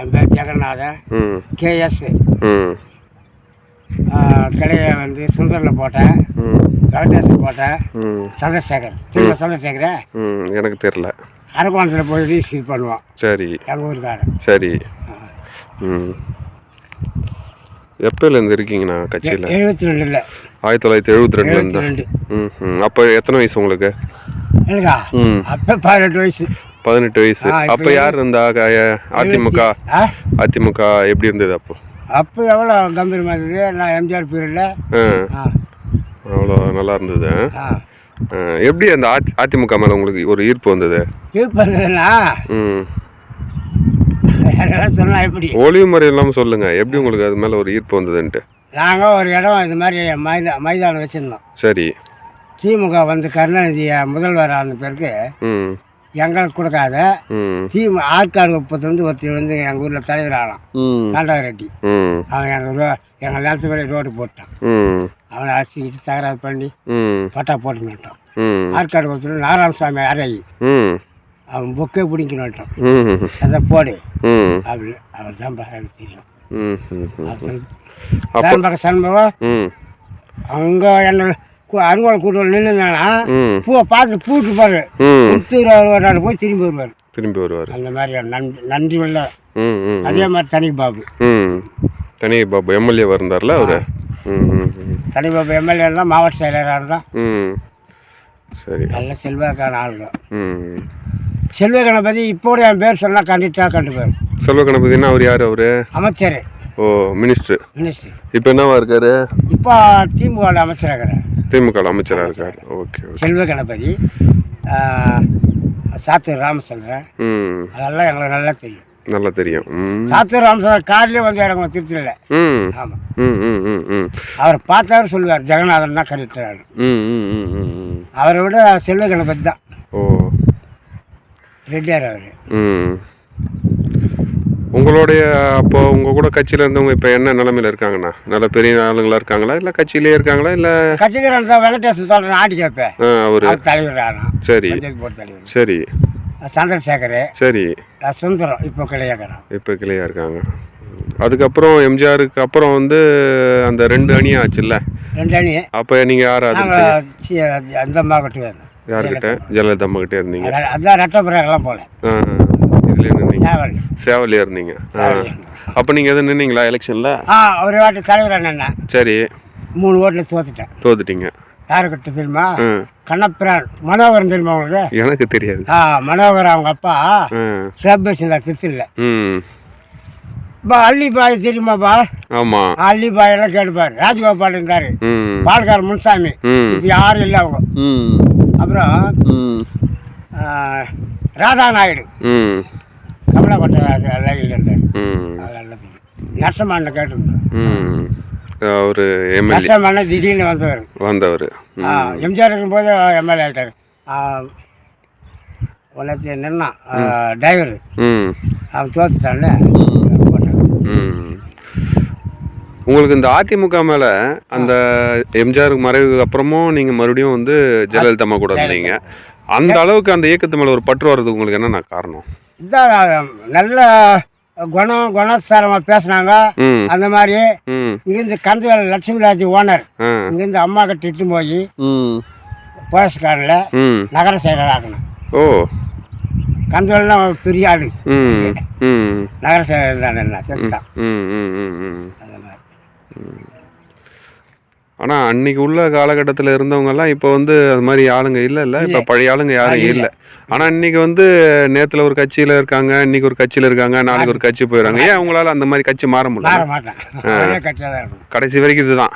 என் பேர் ஜெகநாதன் கேஎஸ் ம். கிளையை வந்து சுந்தரில் போட்டேன் ம். வெங்கடேசன் போட்டேன் ம். சந்திரசேகர். திரும்ப சந்திரசேகர? ம். எனக்கு தெரில அரக்கோணத்தில் போய் ரீஸ்கில் பண்ணுவோம் சரி. எங்கள் ஊருக்காரன். சரி. ம். எப்போலேருந்து இருக்கீங்கண்ணா கட்சியில்? எழுபத்தி ரெண்டில் ஆயிரத்தி தொள்ளாயிரத்தி எழுபத்தி ரெண்டுலேருந்து ரெண்டு ம் ம் அப்போ எத்தனை வயசு உங்களுக்கு? எனக்கா ம். அப்போ பதினெட்டு வயசு. பதினெட்டு வயசு. அப்போ யார் இருந்தா அதிமுக? அதிமுக எப்படி இருந்தது அப்போ? அப்போ எவ்வளோ கம்பீரமாக இருந்தது? நான் எம்ஜிஆர் பீரியடில். அவ்வளோ நல்லா இருந்தது எப்படி அந்த அதி- அதிமுக மேலே உங்களுக்கு ஒரு ஈர்ப்பு வந்தது? ம். அதெல்லாம் சொன்னால் எப்படி? ஒளிவு முறை இல்லாமல் சொல்லுங்கள் எப்படி உங்களுக்கு அது மேலே ஒரு ஈர்ப்பு வந்ததுன்ட்டு? நாங்கள் ஒரு இடம் இது மாதிரி மைதா மைதானம் வச்சுருந்தோம். சரி. திமுக வந்து கருணாநிதி முதல்வர் ஆன பிறகு ம். எங்களுக்கு கொடுக்காத. ம். திமுக ஆற்காடு குப்பத்துலேருந்து ஒருத்தர் வந்து எங்கள் ஊரில் தலைவர் ஆனான். ம். காண்டா ரெட்டி. அவன் எங்கள் ரோ எங்கள் நிலத்து மேலே ரோடு போட்டான். அவனை அடிச்சுக்கிட்டு தகராறு பண்ணி பட்டா போட்டுக்கிட்டான் ம். ஆற்காடு குப்பத்தில் நாராயணசாமி அறை. அவன் புக்கே பிடிக்கணுட்டான் ம். அதை போடு. ம். அப்படி அவர் தான் எனக்கு தெரியும். ம். ம். ம். அப்புறம் அப்போ சேன்பக சண்முகம் ம். அவங்க என்ன அருவாள் கூட்டம் நின்றுந்தானா ம். பூவை பார்த்து பூட்டு பாரு. வருவார் போய் திரும்பி வருவார். திரும்பி வருவார். அந்த மாதிரி நன்றி நன்றி உள்ள ம் ம் அதே மாதிரி தனி பாபு. ம். தனி பாபு எம்எல்ஏ இருந்தார்ல அவரு? தனி பாபு எம்எல்ஏ இருந்தால் மாவட்ட செயலராக இருந்தால் ம். சரி. நல்ல செல்வாக்கான ஆளுங்க ம். செல்வ கணபதி இப்போ என் பேர் சொன்னால் கண்டிப்பாக கண்டுப்பார். செல்வ கணபதினா அவர் யார் அவரு? அமைச்சர். ஓ மினிஸ்டர் மினிஸ்டர் இப்போ என்னவா இருக்காரு? இப்போ திமுக அமைச்சராகிறார். திமுக அமைச்சராக இருக்கார்? Okay okay. செல்வ கணபதி ஆஹ், சாத்தூர் ராமச்சந்திரன். அதெல்லாம் எங்களுக்கு நல்லா தெரியும். நல்லா தெரியும். ம். சாத்தூர் ராமச்சந்திரன் கார்லேயே வந்து இறங்குவோம் திருச்சியில். ம். ஆமாம் ம் ம் ம் ம். அவர் பார்த்தாரு சொல்லுவார் ஜெகநாதன் தான் கரெக்டாக ம் ம் ம் ம் ம். அவரை விட செல்வ கணபதி தான். ஓ. ரெட்டியார் அவர். ம். உங்களுடைய அப்போ உங்கள் கூட கட்சியில் இருந்தவங்க இப்போ என்ன நிலமையில இருக்காங்கண்ணா? நல்ல பெரிய ஆளுங்களா இருக்காங்களா? இல்லை கட்சியிலே இருக்காங்களா? இல்லை கட்சிக்காரன் தான் வெங்கடேசன் தோட்டம் ஆடி கேட்பேன். அவர். தலைவர் சரி. சரி. சந்திரசேகர். சரி. சுந்தரம் இப்போ கிளையாக்கிறோம் இப்போ கிளியாக இருக்காங்க. அதுக்கப்புறம் எம்ஜிஆருக்கு அப்புறம் வந்து அந்த ரெண்டு அணி ஆச்சுல்ல ரெண்டு அணி. அப்போ நீங்கள் யார் ஆதரிச்சு நாங்கள் அந்த அம்மா கட்டு ஜெயலலிதா இருந்தீங்க? அதான் ரெட்டபுரங்கெல்லாம் போல. ஆ இதுலேயே நின்னீங்க சேவல். சேவலியாக இருந்தீங்க? அப்போ நீங்கள் எதுவும் நின்னீங்களா எலெக்ஷனில்? ஆ ஒரு வாட்டி தலைவர் நின்னேன் சரி. மூணு ஓட்டில் தோத்துட்டேன். தோத்துட்டீங்க. யாரு கிட்ட தெரியுமா கண்ணப்பிரான். மனோகரன் தெரியுமா உங்களுக்கு? எனக்கு தெரியாது. ஆ மனோகரன் அவங்க அப்பா. வச்சிருந்தார் திருச்சியில். இப்போ அள்ளிபாய் தெரியுமாப்பா? ஆமாம் அள்ளிபாய் எல்லாம் கேட்டுப்பார். ராஜகோபால் இருந்தார் ம். பால்கார் முன்சாமி. யாரும் இல்லை அவங்க. ம். அப்புறம் ராதா நாயுடு. கமலாக்கோட்டை லைனில் இருந்தார். நரசமான கேட்டிருந்தோம். ம். அவர் எம்எல்ஏ. நரசமான திடீர்னு வந்தவர். வந்தவர். ஆ, எம்ஜிஆர் இருக்கும்போது எம்எல்ஏ ஆகிட்டார் உனக்கு நின்னா டிரைவர் ம். அவன் தோத்துட்டான்ல. போட்டார் ம். உங்களுக்கு இந்த அதிமுக மேல அந்த எம்ஜிஆர் மறைவுக்கு அப்புறமும் நீங்க மறுபடியும் வந்து ஜெயலலிதா அம்மா கூட இருந்தீங்க. அந்த அளவுக்கு அந்த இயக்கத்து மேல ஒரு பற்று வர்றதுக்கு உங்களுக்கு என்னென்ன காரணம்? இதான் நல்ல குணம் குணசாரமாக பேசுனாங்க. ம். அந்த மாதிரி ம். இங்கேருந்து கந்தவேல் லட்சுமிராஜ் ஓனர் ஆ இங்கேருந்து அம்மா கிட்ட இட்டு போய் ம். போலீஸ்காரில் ம். நகர செயலர் ஆக்கணும் ஓ. கந்தவேல்னா பெரிய ஆளு. ம். ம். நகர செயலர் தானே என்ன செத்துட்டான் ம் ம் ம் ம் அந்த மாதிரி ஆனால் அன்னைக்கு உள்ள காலகட்டத்தில் இருந்தவங்கெல்லாம் இப்போ வந்து அது மாதிரி ஆளுங்க இல்லை இல்லை. இப்போ பழைய ஆளுங்க யாரும் இல்லை. ஆனால் இன்னைக்கு வந்து நேத்துல ஒரு கட்சியில் இருக்காங்க இன்னைக்கு ஒரு கட்சியில் இருக்காங்க நாளைக்கு ஒரு கட்சி போயிடுறாங்க. ஏன் உங்களால் அந்த மாதிரி கட்சி மாற முடியல? கடைசி வரைக்கும் இதுதான்.